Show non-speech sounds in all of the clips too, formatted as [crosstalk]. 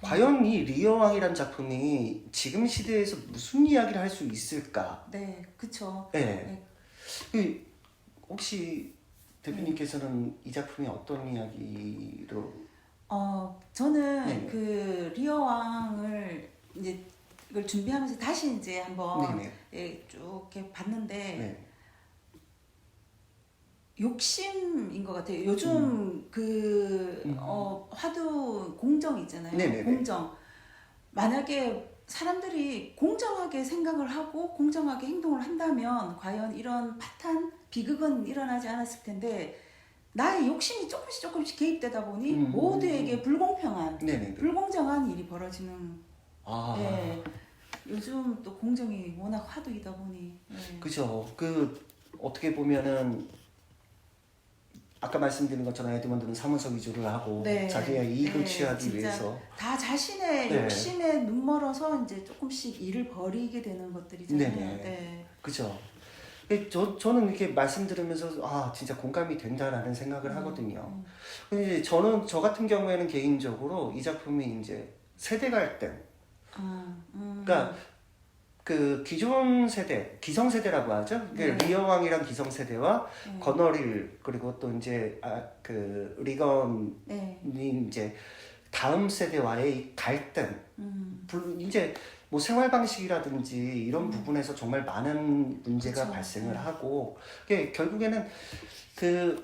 과연 이 리어왕이란 작품이 지금 시대에서 무슨 이야기를 할 수 있을까? 네, 그쵸. 네. 네. 그 혹시 대표님께서는 이 작품이 어떤 이야기로 어, 저는 네네. 그 리어 왕을 이제 이걸 준비하면서 다시 이제 한번 네네. 예, 쭉 이렇게 봤는데 네. 욕심인 것 같아요. 요즘 그 음. 어, 화두 공정 있잖아요. 네네네. 공정. 만약에 사람들이 공정하게 생각을 하고 공정하게 행동을 한다면 과연 이런 파탄 비극은 일어나지 않았을 텐데 나의 욕심이 조금씩 조금씩 개입되다 보니 음. 모두에게 불공평한 네네. 불공정한 일이 벌어지는 아. 예. 요즘 또 공정이 워낙 화두이다 보니 예. 그죠. 그 어떻게 보면은 아까 말씀드린 것처럼 에드먼드는 사무소 위주를 하고 네. 자기의 이익을 네, 취하기 진짜. 위해서 다 자신의 네. 욕심에 눈멀어서 이제 조금씩 일을 벌이게 되는 것들이잖아요. 네네. 네. 그죠. 그 저, 저는 이렇게 말씀 들으면서 아 진짜 공감이 된다라는 생각을 음, 하거든요. 음. 근데 저는 저 같은 경우에는 개인적으로 이 작품이 이제 세대 갈등 아, 음. 그러니까 그 기존 세대, 기성 세대라고 하죠. 그 네. 리어왕이랑 기성 세대와 네. 건어릴 그리고 또 이제 아, 그 리건이 네. 이제 다음 세대와의 이 갈등, 음. 불- 이제 뭐 생활 방식이라든지 이런 음. 부분에서 정말 많은 문제가 그쵸. 발생을 네. 하고 그게 결국에는 그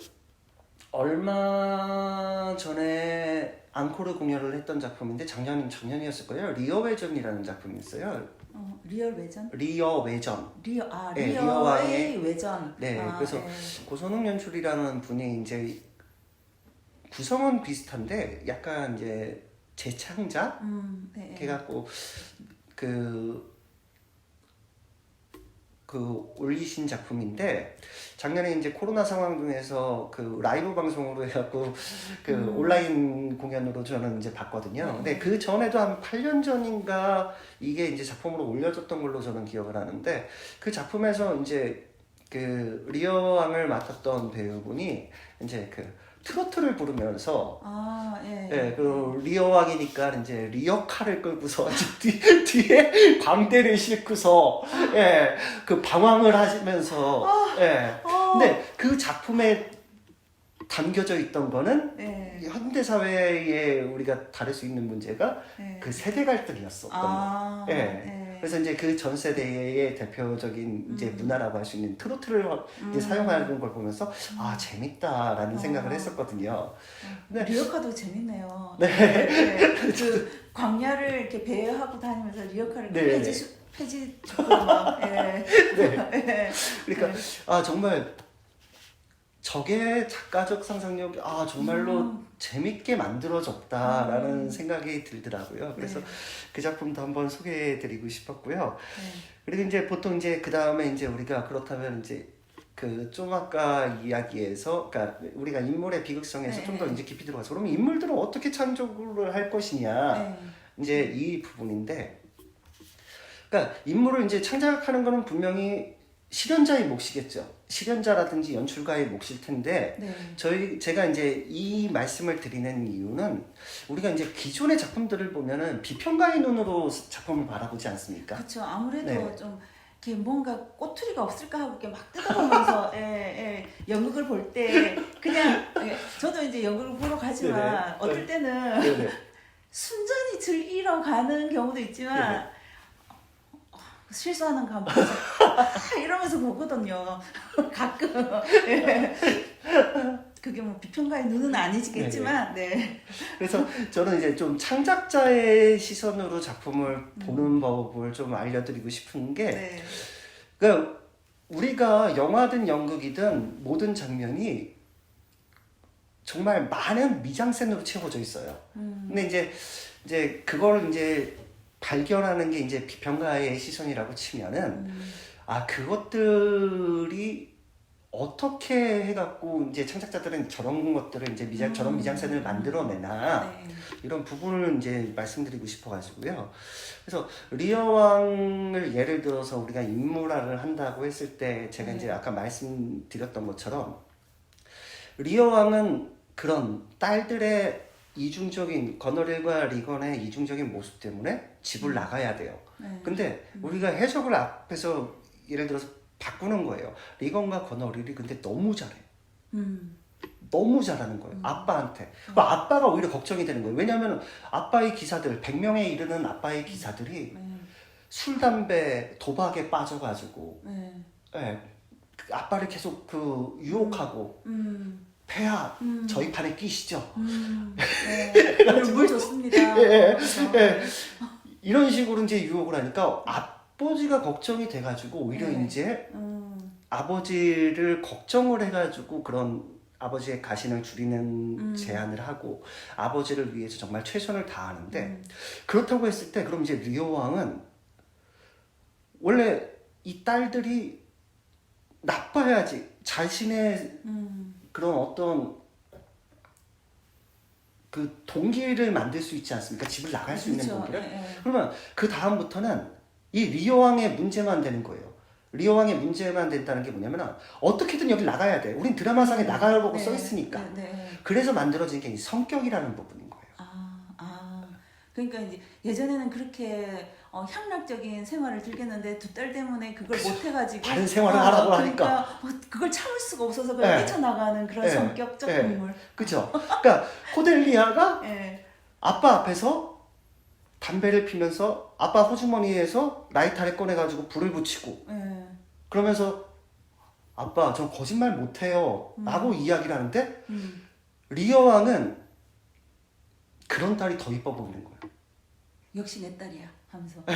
얼마 전에 앙코르 공연을 했던 작품인데 작년 작년이었을 거예요. 리어 외전이라는 작품이 있어요. 어, 리얼 외전? 리어 외전. 리어 아 네, 리어의 리어와의- 외전. 네, 아, 그래서 네. 고선웅 연출이라는 분이 이제 구성은 비슷한데 약간 이제 재창작 음, 네. 이렇게 해갖고 그, 그 올리신 작품인데 작년에 이제 코로나 상황 중에서 그 라이브 방송으로 해갖고 그 음. 온라인 공연으로 저는 이제 봤거든요. 네. 근데 그 전에도 한 8년 전인가 이게 이제 작품으로 올려졌던 걸로 저는 기억을 하는데 그 작품에서 이제 그 리어왕을 맡았던 배우분이 이제 그 트로트를 부르면서 아, 예. 예, 그 리어왕이니까 이제 리어카를 끌고서 [laughs] 뒤, 뒤에 광대를 싣고서 예, 그 방황을 하시면서 예. 어. 근데 그 작품에 담겨져 있던 거는 네. 현대 사회에 우리가 다룰 수 있는 문제가 네. 그 세대 갈등이었었던 거. 아, 예. 네. 그래서 이제 그 전 세대의 대표적인 이제 음. 문화라고 할 수 있는 트로트를 이제 음. 사용하는 걸 보면서 아 재밌다라는 어. 생각을 했었거든요. 네. 리어카도 재밌네요. 네. 네. 그 광야를 이렇게 배회하고 다니면서 리어카를 네. 폐지 수- 폐지 막. 예. 네. [laughs] 예. 그러니까 아 정말 저게 작가적 상상력이 아 정말로 음. 재밌게 만들어졌다라는 음. 생각이 들더라고요. 그래서 네. 그 작품도 한번 소개해드리고 싶었고요. 네. 그리고 이제 보통 이제 그 다음에 이제 우리가 그렇다면 이제 그좀 아까 이야기에서 그러니까 우리가 인물의 비극성에서 네. 좀더 이제 깊이 들어가서 그러면 인물들은 어떻게 창조를 할 것이냐 네. 이제 이 부분인데 그러니까 인물을 이제 창작하는 거는 분명히 실현자의 몫이겠죠. 실현자라든지 연출가의 몫일 텐데 네. 저희 제가 이제 이 말씀을 드리는 이유는 우리가 이제 기존의 작품들을 보면은 비평가의 눈으로 작품을 바라보지 않습니까? 그렇죠. 아무래도 네. 좀 이렇게 뭔가 꼬투리가 없을까 하고 이렇게 막 뜯어보면서 [laughs] 예, 예, 연극을 볼 때 그냥 예, 저도 이제 연극을 보러 가지만 네네. 어떨 때는 네네. [laughs] 순전히 즐기러 가는 경우도 있지만 네네. 어, 실수하는. 아, 이러면서 보거든요. [laughs] 가끔. 예. 그게 뭐 비평가의 눈은 아니겠지만, 네. 그래서 저는 이제 좀 창작자의 시선으로 작품을 음. 보는 법을 좀 알려드리고 싶은 게 네. 그러니까 우리가 영화든 연극이든 모든 장면이 정말 많은 미장센으로 채워져 있어요. 음, 근데 이제 이제 그걸 이제 발견하는 게 이제 비평가의 시선이라고 치면은 음, 아 그것들이 어떻게 해갖고 이제 창작자들은 저런 것들을 이제 미장 음. 저런 미장센을 만들어내나 네. 이런 부분을 이제 말씀드리고 싶어가지고요. 그래서 리어왕을 예를 들어서 우리가 인물화를 한다고 했을 때 제가 네. 이제 아까 말씀드렸던 것처럼 리어왕은 그런 딸들의 이중적인 건어릴과 리건의 이중적인 모습 때문에 집을 나가야 돼요. 네. 근데 우리가 해석을 앞에서 예를 들어서 바꾸는 거예요. 리건과 건어릴이 근데 너무 잘해. 음. 너무 잘하는 거예요. 아빠한테. 그 아빠가 오히려 걱정이 되는 거예요. 왜냐하면 아빠의 기사들, 100명에 이르는 아빠의 기사들이 네. 술, 담배, 도박에 빠져가지고 네. 예, 그 아빠를 계속 그 유혹하고 음. 폐하 음. 저희 판에 끼시죠. 음. 네. 물 좋습니다. [laughs] 예, 예. 이런 식으로 이제 유혹을 하니까 아 버지가 걱정이 돼가지고 오히려 네. 이제 음. 아버지를 걱정을 해가지고 그런 아버지의 가신을 줄이는 음. 제안을 하고 아버지를 위해서 정말 최선을 다하는데 음. 그렇다고 했을 때 그럼 이제 리오 왕은 원래 이 딸들이 나빠야지 자신의 음. 그런 어떤 그 동기를 만들 수 있지 않습니까? 집을 나갈 수 있는 그렇죠. 동기를. 네, 네. 그러면 그 다음부터는 이 리오 왕의 문제만 되는 거예요. 리오 왕의 문제만 된다는 게 뭐냐면 어떻게든 여기 나가야 돼. 우린 드라마상에 나가려고 네, 써 있으니까. 네, 네. 그래서 만들어진 게 이 성격이라는 부분인 거예요. 아, 아. 그러니까 이제 예전에는 그렇게 어, 향락적인 생활을 즐겼는데 두 딸 때문에 그걸 못 해가지고 다른 생활을 하라고 그러니까 하니까. 어, 그걸 참을 수가 없어서 그냥 네. 뛰쳐나가는 그런 네. 성격적 네. 동물. 그죠? 그러니까 코델리아가 예. 아빠 앞에서 담배를 피면서 아빠 호주머니에서 라이터를 꺼내가지고 불을 붙이고 예. 그러면서 아빠 전 거짓말 못해요 라고 이야기를 하는데 음. 리어 왕은 그런 딸이 더 이뻐 보이는 거예요. 역시 내 딸이야 하면서. [laughs]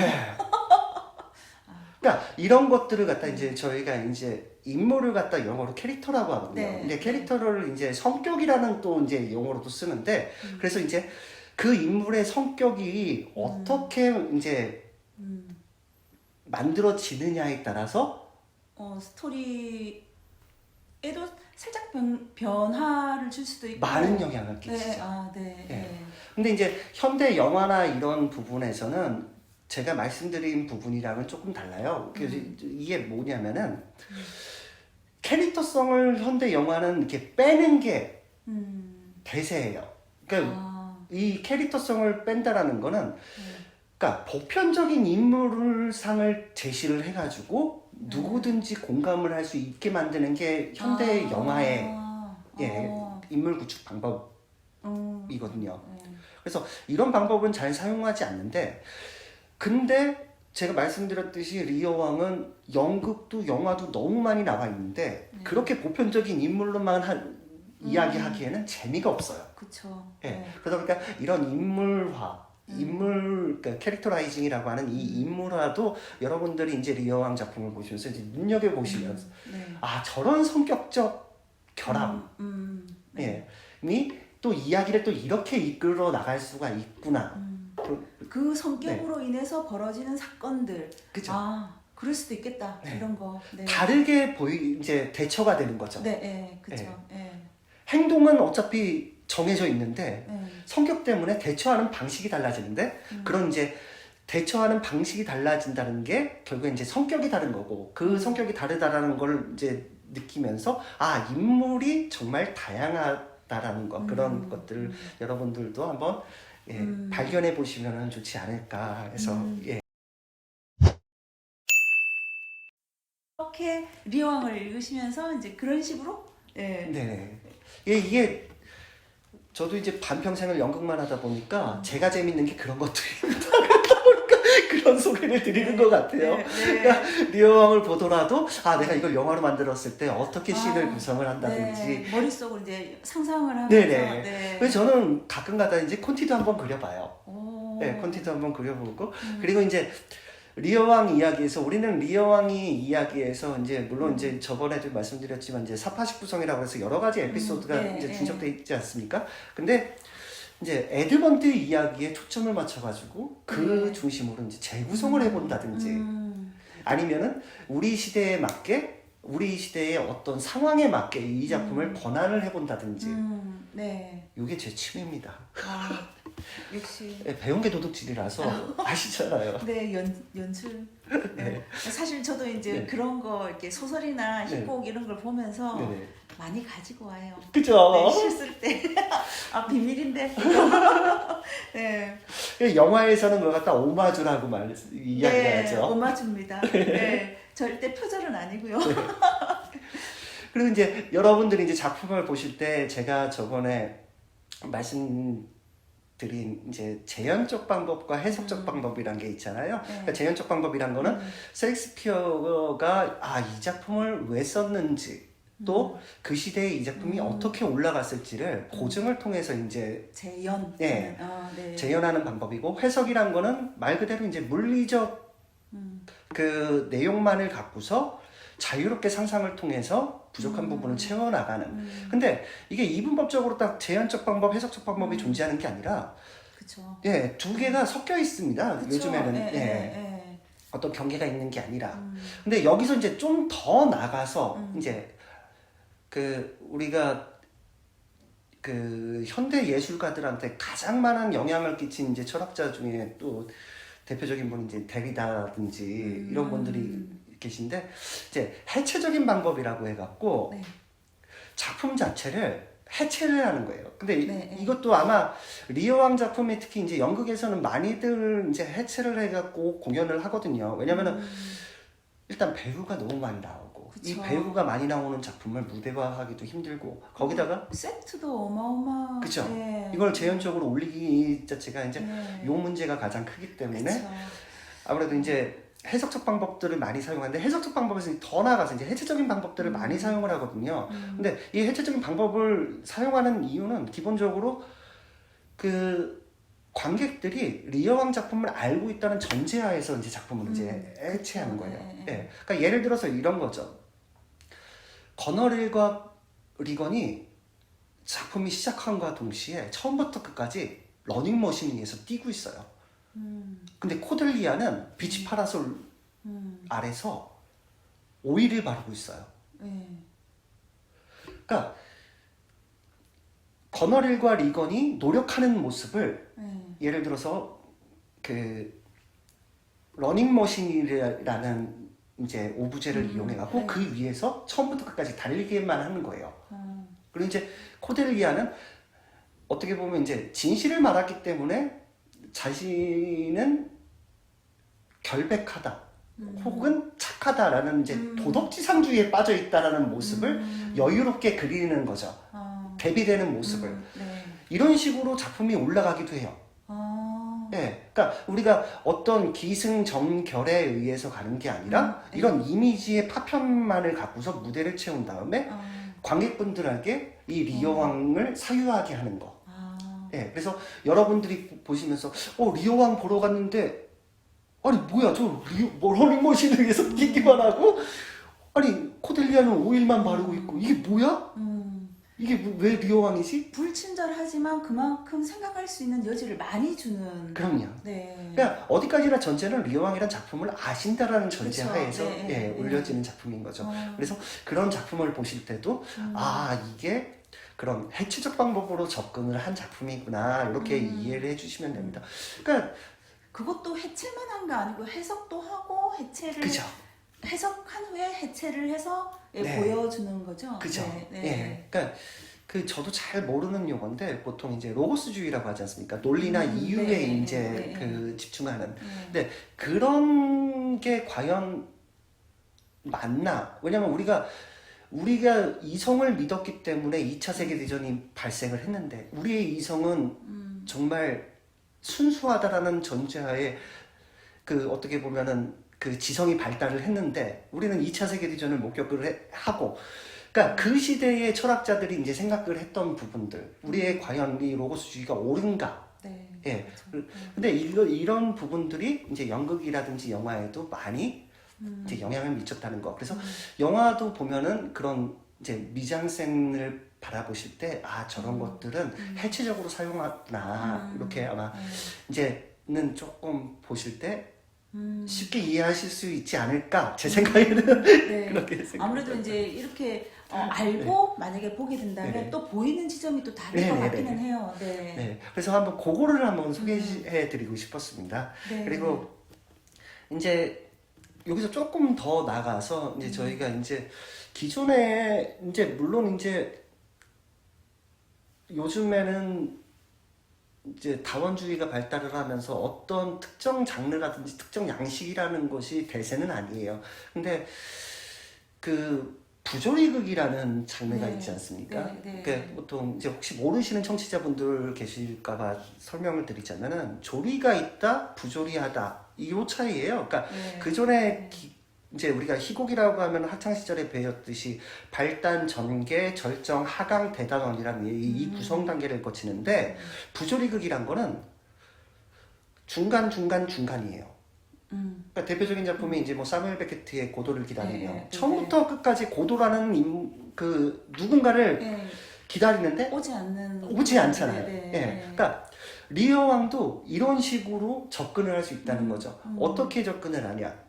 그러니까 이런 것들을 갖다 이제 저희가 이제 인물을 갖다 영어로 캐릭터라고 하거든요. 네. 근데 캐릭터를 이제 성격이라는 또 이제 용어로도 쓰는데 그래서 이제 그 인물의 성격이 어떻게 이제 음. 만들어지느냐에 따라서 어, 스토리에도 살짝 변, 변화를 줄 수도 있고. 많은 영향을 끼치죠. 네, 아, 네. 예. 네. 근데 이제 현대 영화나 이런 부분에서는 제가 말씀드린 부분이랑은 조금 달라요. 그래서 이게 뭐냐면은 캐릭터성을 현대 영화는 이렇게 빼는 게 음. 대세예요. 그러니까 아, 이 캐릭터성을 뺀다라는 거는 네. 그러니까 보편적인 인물상을 제시를 해가지고 네. 누구든지 공감을 할 수 있게 만드는 게 현대 아, 영화의 예, 어, 인물 구축 방법이거든요. 음, 네. 그래서 이런 방법은 잘 사용하지 않는데 근데 제가 말씀드렸듯이 리오 왕은 연극도 영화도 너무 많이 나와 있는데 네. 그렇게 보편적인 인물로만 한 이야기하기에는 재미가 없어요. 그쵸. 예. 네. 그러다 보니까 이런 인물화, 음. 인물 그러니까 캐릭터라이징이라고 하는 이 인물화도 여러분들이 이제 리오 왕 작품을 보시면서 이제 눈여겨 보시면서 네. 아 저런 성격적 결함 음, 음, 네. 예. 이또 이야기를 또 이렇게 이끌어 나갈 수가 있구나. 음. 그- 그 성격으로 인해서 벌어지는 사건들. 그죠? 아, 그럴 수도 있겠다. 네. 이런 거. 네. 다르게 보이 이제 대처가 되는 거죠. 네, 네, 그쵸. 네. 행동은 어차피 정해져 있는데 네. 성격 때문에 대처하는 방식이 달라지는데 음. 그런 이제 대처하는 방식이 달라진다는 게 결국에 이제 성격이 다른 거고 그 음. 성격이 다르다라는 걸 이제 느끼면서 아 인물이 정말 다양하다라는 것 그런 음. 것들을 여러분들도 한번 예, 음. 발견해 보시면 좋지 않을까 해서 음. 예. 이렇게 리왕을 읽으시면서 이제 그런 식으로 네. 네. 예, 이게 저도 이제 반평생을 연극만 하다 보니까 제가 재밌는 게 그런 것들입니다. [laughs] 그런 소개를 드리는 것 같아요. 네, 네. 리어왕을 보더라도 아 내가 이걸 영화로 만들었을 때 어떻게 씬을 아, 구성을 한다든지 네. 머릿속으로 이제 상상을 하면서 네네. 네. 그래서 저는 가끔가다 이제 콘티도 한번 그려봐요. 오. 네, 콘티도 한번 그려보고 음. 그리고 이제 리어왕 이야기에서 우리는 리어왕이 이야기에서 이제 물론 음. 이제 저번에도 말씀드렸지만 이제 사파식 구성이라고 해서 여러 가지 에피소드가 음, 네, 이제 네. 준적돼 있지 않습니까? 근데 이제 에드먼트 이야기에 초점을 맞춰가지고 그 네. 중심으로 이제 재구성을 해본다든지 음. 아니면은 우리 시대에 맞게 우리 시대의 어떤 상황에 맞게 이 작품을 음. 번안을 해본다든지 음. 네. 이게 제 취미입니다. 아, 역시 예, [laughs] 배운 게 도둑질이라서 [laughs] 아시잖아요. 네 연, 연출 [laughs] 네. 사실 저도 이제 네. 그런 거 이렇게 소설이나 네. 희곡 이런 걸 보면서 네네. 많이 가지고 와요. 그죠? 네, 실쓸 때. 아, 비밀인데. 네. 예, 영화에서는 그걸 갖다 오마주라고 말 네, 이야기하죠. 오마주입니다. 네. 절대 표절은 아니고요. [laughs] 그리고 이제 여러분들이 이제 작품을 보실 때 제가 저번에 말씀드린 이제 재현적 방법과 해석적 방법이란 게 있잖아요. 네. 그러니까 재현적 방법이란 거는 음. 셰익스피어가 아 이 작품을 왜 썼는지 또그 시대에 이 작품이 음. 어떻게 올라갔을지를 고증을 통해서 이제 재연. 네. 아, 네. 재현하는 방법이고 해석이란 거는 말 그대로 이제 물리적 음. 그 내용만을 갖고서 자유롭게 상상을 통해서 부족한 음. 부분을 채워나가는. 음. 근데 이게 이분법적으로 딱 재현적 방법, 해석적 방법이 음. 존재하는 게 아니라 그쵸. 예, 두 개가 섞여 있습니다. 그쵸. 요즘에는 예, 예, 예, 어떤 경계가 있는 게 예. 아니라. 음. 근데 여기서 이제 좀 더 나가서 음. 이제 그 우리가 그 현대 예술가들한테 가장 많은 영향을 끼친 이제 철학자 중에 또 대표적인 분이 이제 데리다라든지 음. 이런 분들이 계신데 이제 해체적인 방법이라고 해갖고 네. 작품 자체를 해체를 하는 거예요. 근데 이- 네, 네. 이것도 아마 리어왕 작품이 특히 이제 연극에서는 많이들 이제 해체를 해갖고 공연을 하거든요. 왜냐면은 음. 일단 배우가 너무 많이 이 그쵸. 배우가 많이 나오는 작품을 무대화하기도 힘들고 거기다가 세트도 어마어마. 그쵸. 네. 이걸 재현적으로 올리기 자체가 이제 네. 요 문제가 가장 크기 때문에 그쵸. 아무래도 이제 해석적 방법들을 많이 사용하는데 해석적 방법에서 더 나아가서 이제 해체적인 방법들을 음. 많이 사용을 하거든요. 음. 근데 이 해체적인 방법을 사용하는 이유는 기본적으로 그 관객들이 리어왕 작품을 알고 있다는 전제하에서 이제 작품을 이제 음, 해체하는 그쵸. 거예요. 예, 예. 예. 그러니까 예를 들어서 이런 거죠. 거너릴과 리건이 작품이 시작함과 동시에 처음부터 끝까지 러닝머신 위에서 뛰고 있어요. 음. 근데 코델리아는 비치 파라솔 음. 아래서 오일을 바르고 있어요. 네. 그러니까 거너릴과 리건이 노력하는 모습을 네. 예를 들어서 그 러닝머신이라는 이제 오브제를 음, 이용해 갖고 네. 그 위에서 처음부터 끝까지 달리기만 하는 거예요. 어. 그리고 이제 코델리아는 어떻게 보면 이제 진실을 말했기 때문에 자신은 결백하다 음. 혹은 착하다라는 이제 음. 도덕지상주의에 빠져 있다라는 모습을 음. 여유롭게 그리는 거죠. 어. 대비되는 모습을 음. 네. 이런 식으로 작품이 올라가기도 해요. 어. 예, 그러니까 우리가 어떤 기승전결에 의해서 가는 게 아니라 음, 네. 이런 이미지의 파편만을 갖고서 무대를 채운 다음에 어. 관객분들에게 이 리어왕을 사유하게 하는 거. 아. 예, 그래서 여러분들이 보시면서 어 리어왕 보러 갔는데 아니 뭐야 저 리어 뭐 러닝머신을 위해서 뛰기만 하고 아니 코델리아는 오일만 바르고 있고 이게 뭐야? 음. 이게 뭐- 왜 리어왕이지? 불친절하지만 그만큼 생각할 수 있는 여지를 많이 주는. 그럼요. 네. 그냥 어디까지나 전제는 리어왕이란 작품을 아신다라는. 전제하에서 네, 예, 네. 올려지는 작품인 거죠. 어. 그래서 그런 작품을 보실 때도 음. 아 이게 그런 해체적 방법으로 접근을 한 작품이구나 이렇게 음. 이해를 해주시면 됩니다. 그러니까 그것도 해체만 한 게 아니고 해석도 하고 해체를 그죠, 해석한 후에 해체를 해서 예, 네. 보여주는 거죠. 그죠. 네, 네. 예, 그러니까 그 저도 잘 모르는 용어인데 보통 이제 로고스주의라고 하지 않습니까? 논리나 음, 이유에 네, 이제 네. 그 집중하는 네. 그런 게 과연 맞나? 왜냐면 우리가 우리가 이성을 믿었기 때문에 2차 세계 대전이 발생을 했는데 우리의 이성은 음. 정말 순수하다라는 전제하에 그 어떻게 보면은 그 지성이 발달을 했는데 우리는 2차 세계 대전을 목격을 해- 하고 그러니까 그 시대의 철학자들이 이제 생각을 했던 부분들 우리의 과연 이 로고스주의가 옳은가 네. 예. 그렇죠. 근데 이거, 이런 부분들이 이제 연극이라든지 영화에도 많이 음. 이제 영향을 미쳤다는 거. 그래서 음. 영화도 보면은 그런 이제 미장센을 바라보실 때 아 저런 음. 것들은 음. 해체적으로 사용하나 음. 이렇게 아마 네. 이제는 조금 보실 때 음, 쉽게 이해하실 수 있지 않을까 제 생각에는 네. [laughs] 그렇게 생각합니다. 아무래도 이제 이렇게 어, 알고 만약에 보게 된다면 네. 또 보이는 지점이 또 다를 네, 것 네, 같기는 네. 해요. 네. 네, 그래서 한번 그거를 한번 소개해 드리고 싶었습니다. 네. 그리고 이제 여기서 조금 더 나가서 이제 저희가 이제 기존에 이제 물론 이제 요즘에는 이제 다원주의가 발달을 하면서 어떤 특정 장르라든지 특정 양식이라는 것이 대세는 아니에요. 근데 그 부조리극이라는 장르가 네. 있지 않습니까? 네, 네. 그러니까 보통 이제 혹시 모르시는 청취자분들 계실까봐 설명을 드리자면은 조리가 있다, 부조리하다 이 차이예요. 그러니까 네. 그 전에 이제 우리가 희곡이라고 하면 학창 시절에 배웠듯이 발단, 전개, 절정, 하강, 대단원이라는 이, 이 구성 단계를 거치는데 부조리극이란 거는 중간 중간 중간이에요. 음. 그러니까 대표적인 작품이 이제 뭐 사무엘 베케트의 고도를 기다리며 네, 네, 처음부터 끝까지 고도라는 임, 그 누군가를 네. 기다리는데 오지 않는 오지 않잖아요. 네, 네, 예. 네. 그러니까 리어 왕도 이런 식으로 접근을 할 수 있다는 음, 거죠. 음. 어떻게 접근을 하냐?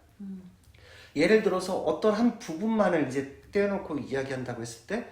음. 예를 들어서 어떤 한 부분만을 이제 떼어놓고 이야기한다고 했을 때,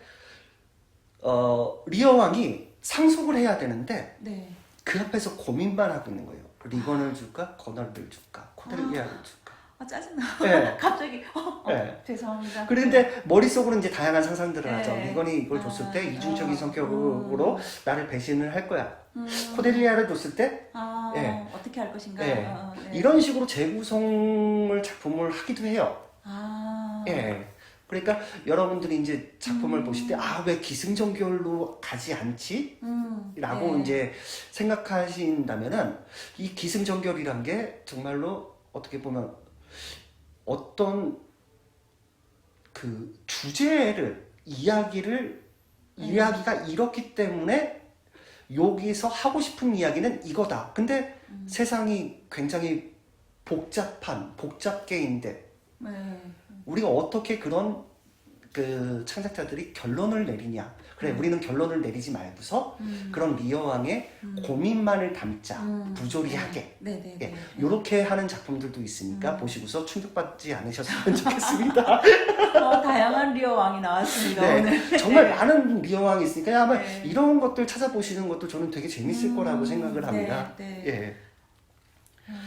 어, 리어 왕이 상속을 해야 되는데 네. 그 앞에서 고민만 하고 있는 거예요. 리건을 줄까, 건어를 줄까, 코델리아를 줄까. 아 짜증나. 예. [laughs] 갑자기 어, 어, 네. 죄송합니다. 그런데 머릿속으로 이제 다양한 상상들을 하죠. 네. 리건이 이걸 줬을 때 아, 이중적인 아, 성격으로 음. 나를 배신을 할 거야. 음. 코델리아를 줬을 때 아, 예. 어떻게 할 것인가? 예. 어, 어, 네. 이런 식으로 재구성을 작품을 하기도 해요. 아. 예. 그러니까 여러분들이 이제 작품을 음. 보실 때 아 왜 기승전결로 가지 않지? 음. 라고 네. 이제 생각하신다면은 이 기승전결이란 게 정말로 어떻게 보면 어떤 그 주제를 이야기를 네. 이야기가 이렇기 때문에 여기서 하고 싶은 이야기는 이거다. 근데 음. 세상이 굉장히 복잡한 복잡계인데 네. 우리가 어떻게 그런 그 창작자들이 결론을 내리냐? 그래 음. 우리는 결론을 내리지 말고서 음. 그런 리어왕의 음. 고민만을 담자 음. 부조리하게 네, 네, 예, 네. 요렇게 하는 작품들도 있으니까 음. 보시고서 충격받지 않으셨으면 [laughs] 좋겠습니다. 어, 다양한 리어 왕이 나왔습니다 네, 오늘. 정말 많은 리어왕이 있으니까 아마 네. 이런 것들 찾아보시는 것도 저는 되게 재밌을 음, 거라고 생각을 합니다. 네, 네. 예. 음.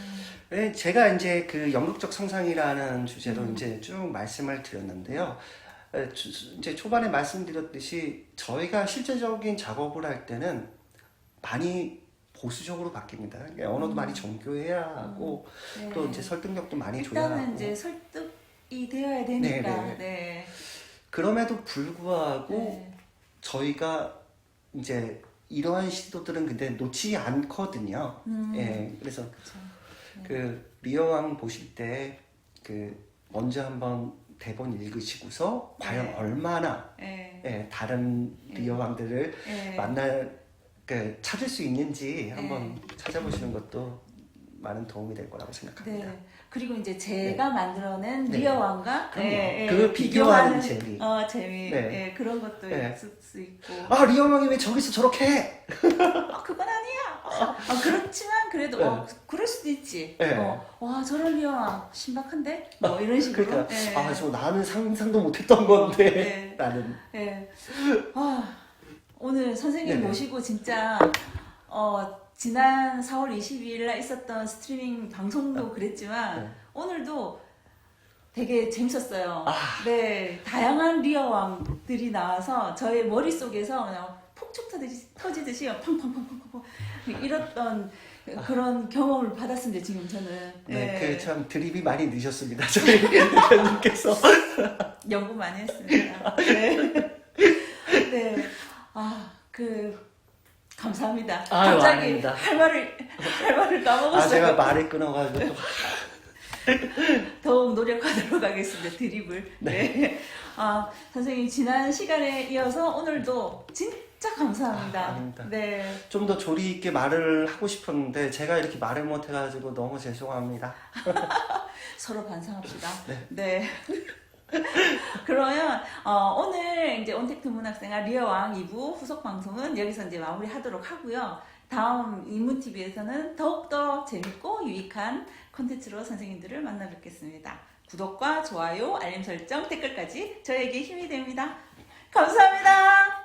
네, 제가 이제 그 연극적 상상이라는 주제로 음. 이제 쭉 말씀을 드렸는데요. 에, 주- 이제 초반에 말씀드렸듯이 저희가 실제적인 작업을 할 때는 많이 보수적으로 바뀝니다. 그러니까 언어도 음. 많이 정교해야 하고 네. 또 이제 설득력도 많이 줘야 하고 일단은 이제 설득이 되어야 되니까. 네, 네. 네. 그럼에도 불구하고 네. 저희가 이제 이러한 시도들은 근데 놓지 않거든요. 음. 예, 그래서. 네. 그 리어왕 보실 때 그 먼저 한번 대본 읽으시고서 과연 네. 얼마나 네. 예, 다른 네. 리어왕들을 네. 만날 그 찾을 수 있는지 네. 한번 찾아보시는 것도 많은 도움이 될 거라고 생각합니다. 네. 그리고 이제 제가 만들어낸 네. 리어 왕과 그럼요. 예, 예, 그 비교하는 재미. 어, 재미. 네. 예, 그런 것도 네. 있을 수 있고. 아 리어 왕이 왜 저기서 저렇게 해? 아, 그건 아니야. 어, 어, 그렇지만 그래도 네. 어, 그럴 수도 있지. 네. 어, 와 저런 리어 왕 신박한데? 뭐 이런 식으로. 그러니까 예. 아저 나는 상상도 못했던 건데 네. 나는 예. 아, 오늘 선생님 네네. 모시고 진짜 어, 지난 4월 22일 날 있었던 스트리밍 방송도 그랬지만 네. 오늘도 되게 재밌었어요. 아. 네, 다양한 리어 왕들이 나와서 저의 머릿속에서 그냥 폭죽 터지듯이, 터지듯이 팡팡팡팡팡 이랬던 그런 경험을 받았습니다, 지금 저는. 네, 그 참 드립이 많이 늦었습니다. 저희 대표님께서 연구 많이 했습니다. 네. 네. 아, 그 감사합니다. 아유, 갑자기 아닙니다. 할 말을 할 말을 까먹었어요. 아 제가 말을 끊어가지고 또 [laughs] 더욱 노력하도록 하겠습니다. 드립을. 네. 네. 아, 선생님 지난 시간에 이어서 오늘도 진짜 감사합니다. 아, 아닙니다. 네. 좀 더 조리 있게 말을 하고 싶었는데 제가 이렇게 말을 못해가지고 너무 죄송합니다. [laughs] 서로 반성합시다. 네. 네. [laughs] 그러면 어, 오늘 이제 온택트 문학생활 리어왕 2부 후속 방송은 여기서 이제 마무리하도록 하고요. 다음 인문TV에서는 더욱더 재밌고 유익한 콘텐츠로 선생님들을 만나 뵙겠습니다. 구독과 좋아요, 알림 설정, 댓글까지 저에게 힘이 됩니다. 감사합니다.